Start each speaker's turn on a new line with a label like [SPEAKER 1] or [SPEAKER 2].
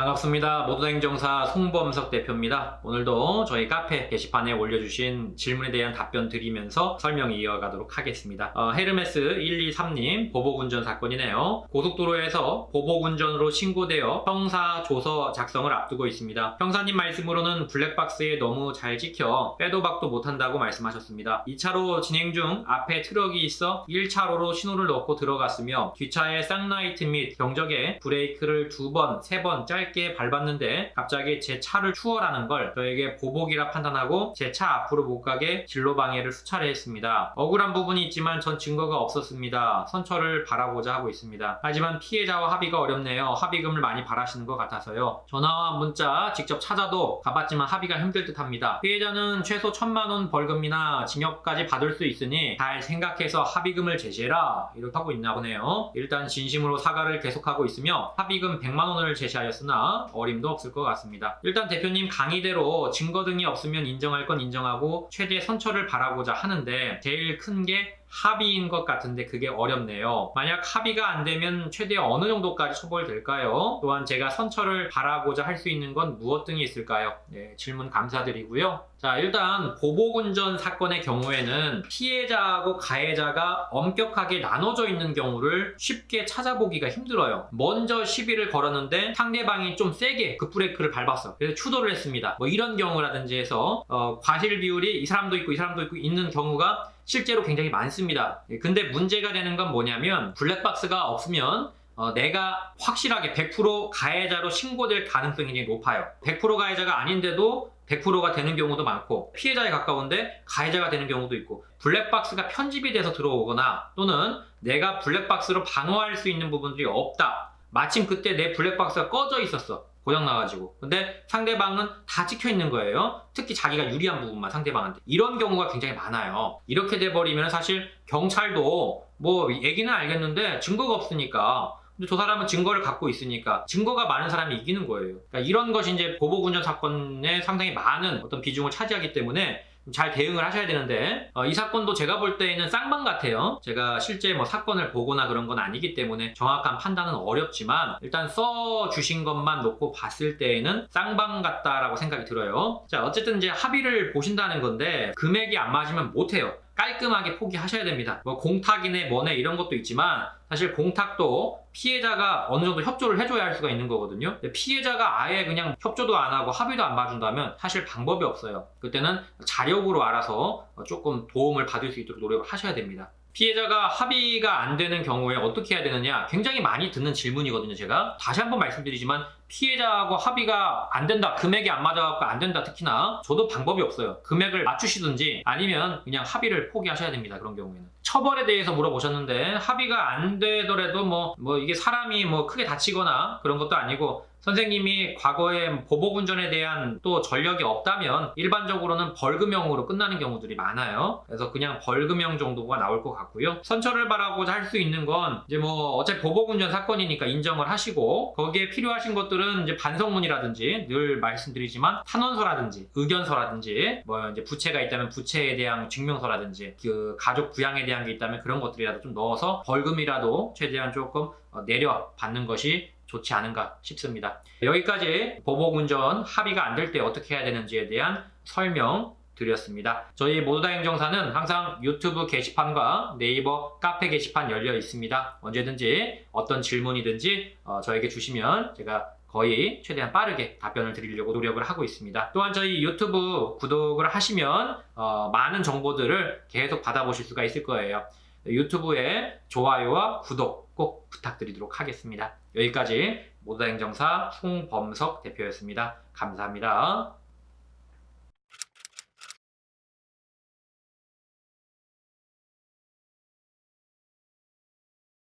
[SPEAKER 1] 반갑습니다. 모두다행정사 송범석 대표입니다. 오늘도 저희 카페 게시판에 올려주신 질문에 대한 답변 드리면서 설명 이어가도록 하겠습니다. 어, 헤르메스 123님 보복운전 사건이네요. 고속도로에서 보복운전으로 신고되어 형사 조서 작성을 앞두고 있습니다. 형사님 말씀으로는 블랙박스에 너무 잘 찍혀 빼도 박도 못한다고 말씀하셨습니다. 2차로 진행 중 앞에 트럭이 있어 1차로로 신호를 넣고 들어갔으며 뒷차의 쌍라이트 및 경적에 브레이크를 두 번, 세 번 짧게 밟았는데 갑자기 제 차를 추월하는 걸 저에게 보복이라 판단하고 제 차 앞으로 못 가게 진로 방해를 수차례 했습니다. 억울한 부분이 있지만 전 증거가 없었습니다. 선처를 바라보자 하고 있습니다. 하지만 피해자와 합의가 어렵네요. 합의금을 많이 바라시는 것 같아서요. 전화와 문자 직접 찾아도 가봤지만 합의가 힘들 듯 합니다. 피해자는 최소 천만 원 벌금이나 징역까지 받을 수 있으니 잘 생각해서 합의금을 제시해라 이렇게 하고 있나 보네요. 일단 진심으로 사과를 계속하고 있으며 합의금 100만 원을 제시하였으나 어림도 없을 것 같습니다. 일단 대표님 강의대로 증거 등이 없으면 인정할 건 인정하고 최대 선처를 바라고자 하는데 제일 큰 게 합의인 것 같은데 그게 어렵네요. 만약 합의가 안 되면 최대 어느 정도까지 처벌될까요? 또한 제가 선처를 바라고자 할 수 있는 건 무엇 등이 있을까요? 네, 질문 감사드리고요. 자, 일단 보복운전 사건의 경우에는 피해자하고 가해자가 엄격하게 나눠져 있는 경우를 쉽게 찾아보기가 힘들어요. 먼저 시비를 걸었는데 상대방이 좀 세게 급브레이크를 밟았어. 그래서 추돌을 했습니다. 뭐 이런 경우라든지 해서 어, 과실 비율이 이 사람도 있고 이 사람도 있고 있는 경우가 실제로 굉장히 많습니다. 예, 근데 문제가 되는 건 뭐냐면 블랙박스가 없으면 어, 내가 확실하게 100% 가해자로 신고될 가능성이 높아요. 100% 가해자가 아닌데도 100%가 되는 경우도 많고 피해자에 가까운데 가해자가 되는 경우도 있고 블랙박스가 편집이 돼서 들어오거나 또는 내가 블랙박스로 방어할 수 있는 부분들이 없다. 마침 그때 내 블랙박스가 꺼져 있었어. 고장 나가지고. 근데 상대방은 다 찍혀 있는 거예요. 특히 자기가 유리한 부분만 상대방한테. 이런 경우가 굉장히 많아요. 이렇게 돼버리면 사실 경찰도 뭐 얘기는 알겠는데 증거가 없으니까 근데 저 사람은 증거를 갖고 있으니까 증거가 많은 사람이 이기는 거예요. 그러니까 이런 것이 이제 보복운전 사건에 상당히 많은 어떤 비중을 차지하기 때문에 잘 대응을 하셔야 되는데 어, 이 사건도 제가 볼 때에는 쌍방 같아요. 제가 실제 뭐 사건을 보거나 그런 건 아니기 때문에 정확한 판단은 어렵지만 일단 써 주신 것만 놓고 봤을 때에는 쌍방 같다라고 생각이 들어요. 자 어쨌든 이제 합의를 보신다는 건데 금액이 안 맞으면 못 해요. 깔끔하게 포기하셔야 됩니다. 뭐 공탁이네 뭐네 이런 것도 있지만 사실 공탁도 피해자가 어느 정도 협조를 해줘야 할 수가 있는 거거든요. 피해자가 아예 그냥 협조도 안 하고 합의도 안 봐준다면 사실 방법이 없어요. 그때는 자력으로 알아서 조금 도움을 받을 수 있도록 노력을 하셔야 됩니다. 피해자가 합의가 안 되는 경우에 어떻게 해야 되느냐? 굉장히 많이 듣는 질문이거든요 제가. 다시 한번 말씀드리지만 피해자하고 합의가 안 된다 금액이 안 맞아갖고 안 된다 특히나 저도 방법이 없어요. 금액을 맞추시든지 아니면 그냥 합의를 포기하셔야 됩니다 그런 경우에는. 처벌에 대해서 물어보셨는데 합의가 안 되더라도 뭐, 뭐 이게 사람이 뭐 크게 다치거나 그런 것도 아니고 선생님이 과거에 보복 운전에 대한 또 전력이 없다면 일반적으로는 벌금형으로 끝나는 경우들이 많아요. 그래서 그냥 벌금형 정도가 나올 것 같고요. 선처를 바라고자 할 수 있는 건 이제 뭐 어차피 보복 운전 사건이니까 인정을 하시고 거기에 필요하신 것들은 이제 반성문이라든지 늘 말씀드리지만 탄원서라든지 의견서라든지 뭐 이제 부채가 있다면 부채에 대한 증명서라든지 그 가족 부양에 대한 게 있다면 그런 것들이라도 좀 넣어서 벌금이라도 최대한 조금 어, 내려 받는 것이 좋지 않은가 싶습니다. 여기까지 보복운전 합의가 안 될 때 어떻게 해야 되는지에 대한 설명 드렸습니다. 저희 모두 다 행정사는 항상 유튜브 게시판과 네이버 카페 게시판 열려 있습니다. 언제든지 어떤 질문이든지 어, 저에게 주시면 제가 거의 최대한 빠르게 답변을 드리려고 노력을 하고 있습니다. 또한 저희 유튜브 구독을 하시면 어, 많은 정보들을 계속 받아보실 수가 있을 거예요. 유튜브에 좋아요와 구독 꼭 부탁드리도록 하겠습니다. 여기까지 모두다 행정사 송범석 대표였습니다. 감사합니다.